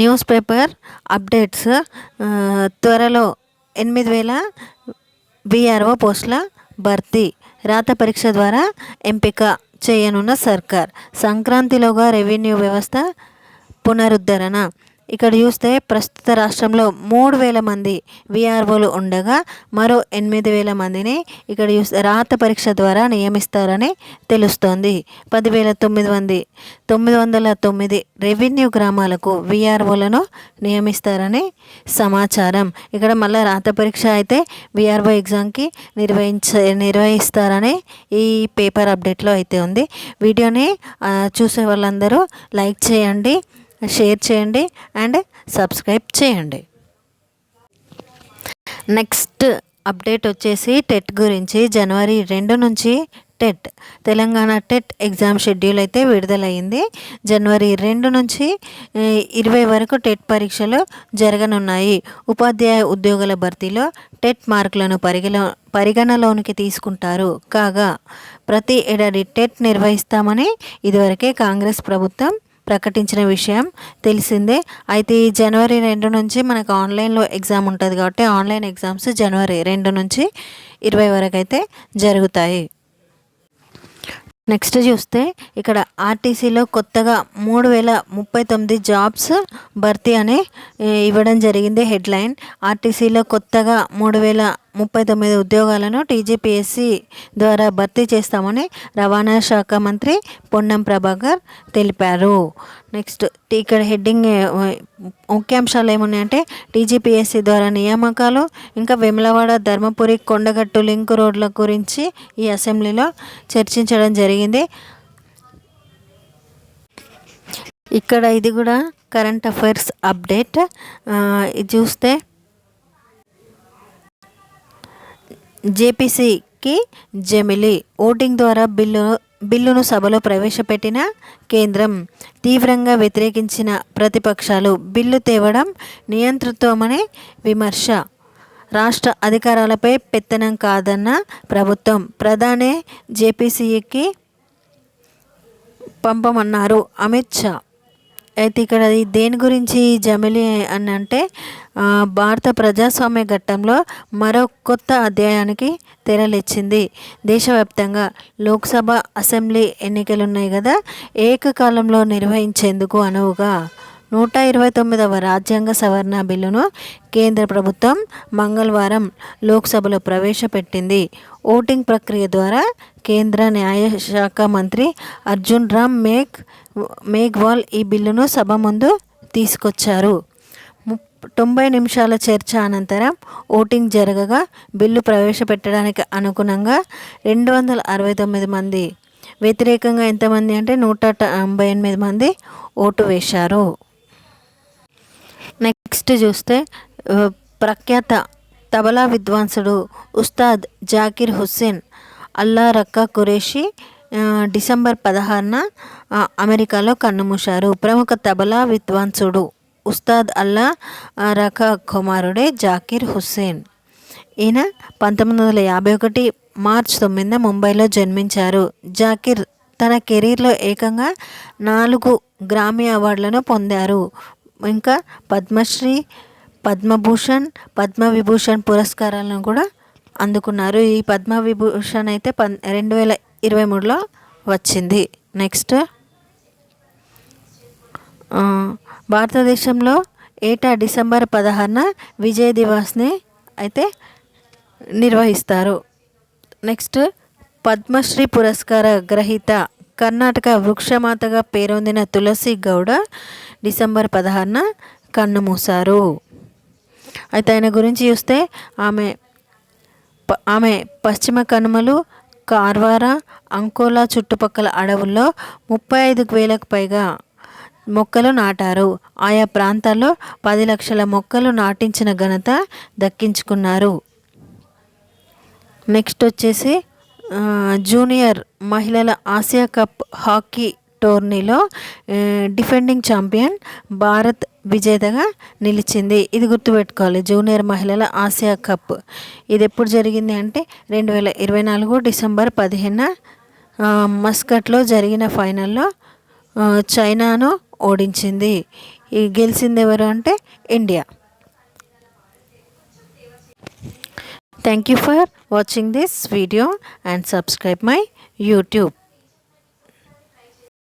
News paper updates త్వరలో ఎనిమిది వేల విఆర్ఓ పోస్టుల భర్తీ రాత పరీక్ష ద్వారా ఎంపిక చేయనున్న సర్కార్. సంక్రాంతిలోగా రెవెన్యూ వ్యవస్థ పునరుద్ధరణ. ఇక్కడ చూస్తే ప్రస్తుత రాష్ట్రంలో మూడు వేల మంది విఆర్ఓలు ఉండగా మరో ఎనిమిది వేల మందిని ఇక్కడ చూస్తే రాత పరీక్ష ద్వారా నియమిస్తారని తెలుస్తోంది. పదివేల తొమ్మిది మంది తొమ్మిది వందల తొమ్మిది రెవెన్యూ గ్రామాలకు విఆర్ఓలను నియమిస్తారని సమాచారం. ఇక్కడ మళ్ళీ రాత పరీక్ష అయితే విఆర్ఓ ఎగ్జామ్కి నిర్వహించ నిర్వహిస్తారని ఈ పేపర్ అప్డేట్లో అయితే ఉంది. వీడియోని చూసే వాళ్ళందరూ లైక్ చేయండి. షేర్ చేయండి అండ్ సబ్స్క్రైబ్ చేయండి. నెక్స్ట్ అప్డేట్ వచ్చేసి టెట్ గురించి. జనవరి రెండు నుంచి TET Telangana TET exam schedule అయితే విడుదలైంది జనవరి రెండు నుంచి ఇరవై వరకు టెట్ పరీక్షలు జరగనున్నాయి. ఉపాధ్యాయ ఉద్యోగుల భర్తీలో టెట్ మార్కులను పరిగణ పరిగణలోనికి తీసుకుంటారు. కాగా ప్రతి ఏడాది టెట్ నిర్వహిస్తామని ఇదివరకే కాంగ్రెస్ ప్రభుత్వం ప్రకటించిన విషయం తెలిసిందే. అయితే ఈ జనవరి రెండు నుంచి మనకు ఆన్లైన్లో ఎగ్జామ్ ఉంటుంది కాబట్టి ఆన్లైన్ ఎగ్జామ్స్ జనవరి రెండు నుంచి ఇరవై వరకు అయితే జరుగుతాయి. నెక్స్ట్ చూస్తే ఇక్కడ ఆర్టీసీలో కొత్తగా మూడు వేల ముప్పై తొమ్మిది జాబ్స్ భర్తీ అని ఇవ్వడం జరిగింది హెడ్లైన్. ఆర్టీసీలో కొత్తగా మూడు వేల ముప్పై తొమ్మిది ఉద్యోగాలను టీజీపీఎస్సీ ద్వారా భర్తీ చేస్తామని రవాణా శాఖ మంత్రి పొన్నం ప్రభాకర్ తెలిపారు. నెక్స్ట్ ఇక్కడ హెడ్డింగ్ ముఖ్యాంశాలు ఏమున్నాయంటే టీజీపీఎస్సీ ద్వారా నియామకాలు ఇంకా వెములవాడ ధర్మపురి కొండగట్టు లింక్ రోడ్ల గురించి ఈ అసెంబ్లీలో చర్చించడం జరిగింది. ఇక్కడ ఇది కూడా కరెంట్ అఫైర్స్ అప్డేట్. ఇది చూస్తే జేపీసీకి జమిలి. ఓటింగ్ ద్వారా బిల్లు బిల్లును సభలో ప్రవేశపెట్టిన కేంద్రం తీవ్రంగా వ్యతిరేకించిన ప్రతిపక్షాలు బిల్లు తేవడం నియంతృత్వమనే విమర్శ. రాష్ట్ర అధికారాలపై పెత్తనం కాదన్న ప్రభుత్వం ప్రధానే జేపీసీకి పంపమన్నారు అమిత్ షా. అయితే ఇక్కడ దేని గురించి జమిలి అని అంటే భారత ప్రజాస్వామ్య ఘట్టంలో మరో కొత్త అధ్యాయానికి తెరలిచ్చింది దేశవ్యాప్తంగా లోక్సభ అసెంబ్లీ ఎన్నికలు ఉన్నాయి కదా ఏకకాలంలో నిర్వహించేందుకు అనువుగా. నూట ఇరవై తొమ్మిదవ రాజ్యాంగ సవరణ బిల్లును కేంద్ర ప్రభుత్వం మంగళవారం లోక్సభలో ప్రవేశపెట్టింది. ఓటింగ్ ప్రక్రియ ద్వారా కేంద్ర న్యాయశాఖ మంత్రి అర్జున్ రామ్ మేఘ్ మేఘ్వాల్ ఈ బిల్లును సభ ముందు తీసుకొచ్చారు. తొంభై నిమిషాల చర్చ అనంతరం ఓటింగ్ జరగగా బిల్లు ప్రవేశపెట్టడానికి అనుగుణంగా రెండు వందల అరవై తొమ్మిది మంది వ్యతిరేకంగా ఎంతమంది అంటే నూట తొంభై ఎనిమిది మంది ఓటు వేశారు. నెక్స్ట్ చూస్తే ప్రఖ్యాత తబలా విద్వాంసుడు ఉస్తాద్ జాకిర్ హుస్సేన్ అల్లా రక్కా ఖురేషి డిసెంబర్ పదహారున అమెరికాలో కన్నుమూశారు. ప్రముఖ తబలా విద్వాంసుడు ఉస్తాద్ అల్లా రకా కుమారుడే జాకీర్ హుస్సేన్. ఈయన పంతొమ్మిది వందల యాభై ఒకటి మార్చ్ తొమ్మిదిన ముంబైలో జన్మించారు. జాకీర్ తన కెరీర్లో ఏకంగా నాలుగు గ్రామీ అవార్డులను పొందారు. ఇంకా పద్మశ్రీ పద్మభూషణ్ పద్మవిభూషణ్ పురస్కారాలను కూడా అందుకున్నారు. ఈ పద్మవిభూషణ్ అయితే పన్ రెండు వేల ఇరవై మూడులో వచ్చింది. నెక్స్ట్ భారతదేశంలో ఏటా డిసెంబర్ పదహారున విజయ్ దివాస్ని అయితే నిర్వహిస్తారు. నెక్స్ట్ పద్మశ్రీ పురస్కార గ్రహీత కర్ణాటక వృక్షమాతగా పేరొందిన తులసి గౌడ డిసెంబర్ పదహారున కన్నుమూశారు అయితే ఆయన గురించి చూస్తే ఆమె ఆమె పశ్చిమ కనుమలు కార్వార అంకోలా చుట్టుపక్కల అడవుల్లో ముప్పై ఐదు వేలకు పైగా మొక్కలు నాటారు. ఆయా ప్రాంతాల్లో పది లక్షల మొక్కలు నాటించిన ఘనత దక్కించుకున్నారు. నెక్స్ట్ వచ్చేసి జూనియర్ మహిళల ఆసియా కప్ హాకీ టోర్నీలో డిఫెండింగ్ ఛాంపియన్ భారత్ విజేతగా నిలిచింది. ఇది గుర్తుపెట్టుకోవాలి జూనియర్ మహిళల ఆసియా కప్. ఇది ఎప్పుడు జరిగింది అంటే రెండు వేల ఇరవై నాలుగు డిసెంబర్ పదిహేన మస్కట్లో జరిగిన ఫైనల్లో చైనాను ఓడించింది. ఈ గెలిచింది ఎవరు అంటే India. Thank you for watching this video and subscribe my YouTube.